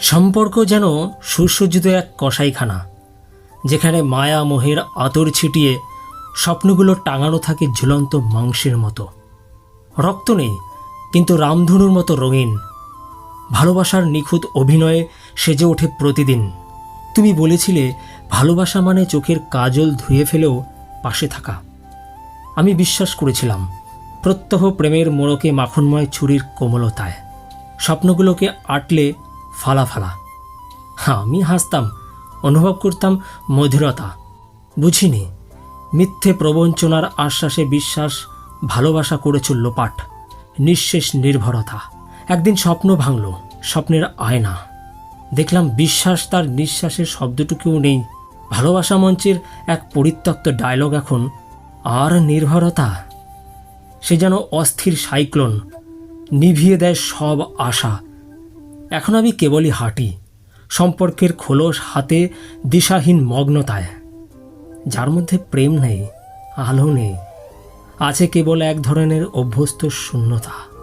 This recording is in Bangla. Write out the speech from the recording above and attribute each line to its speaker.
Speaker 1: সম্পর্ক যেন সুসজ্জিত এক কসাইখানা, যেখানে মায়া মোহের আতর ছিটিয়ে স্বপ্নগুলো টাঙানো থাকে ঝুলন্ত মাংসের মতো। রক্ত নেই, কিন্তু রামধনুর মতো রঙিন। ভালোবাসার নিখুঁত অভিনয়ে সেজে ওঠে প্রতিদিন। তুমি বলেছিলে, ভালোবাসা মানে চোখের কাজল ধুয়ে ফেলেও পাশে থাকা। আমি বিশ্বাস করেছিলাম, প্রত্যহ প্রেমের মোড়কে মাখনময় ছুরির কোমলতায়। স্বপ্নগুলোকে আটলে ফালা ফালা। হ্যাঁ আমি হাসতাম, অনুভব করতাম মধুরতা। বুঝিনি, মিথ্যে প্রবঞ্চনার আশ্বাসে বিশ্বাস, ভালোবাসা করেছিল লোপাট নিঃশেষ নির্ভরতা। একদিন স্বপ্ন ভাঙল, স্বপ্নের আয়না। দেখলাম বিশ্বাস তার নিঃশ্বাসের শব্দটুকুও নেই। ভালোবাসা মঞ্চের এক পরিত্যক্ত ডায়লগ এখন, আর নির্ভরতা? সে যেন অস্থির সাইক্লোন, নিভিয়ে দেয় সব আশা। এখন আমি কেবলই হাঁটি, সম্পর্কের খোলস হাতে দিশাহীন মগ্নতায়। যার মধ্যে প্রেম নেই, আলো নেই, আছে কেবল এক ধরনের অভ্যস্ত শূন্যতা।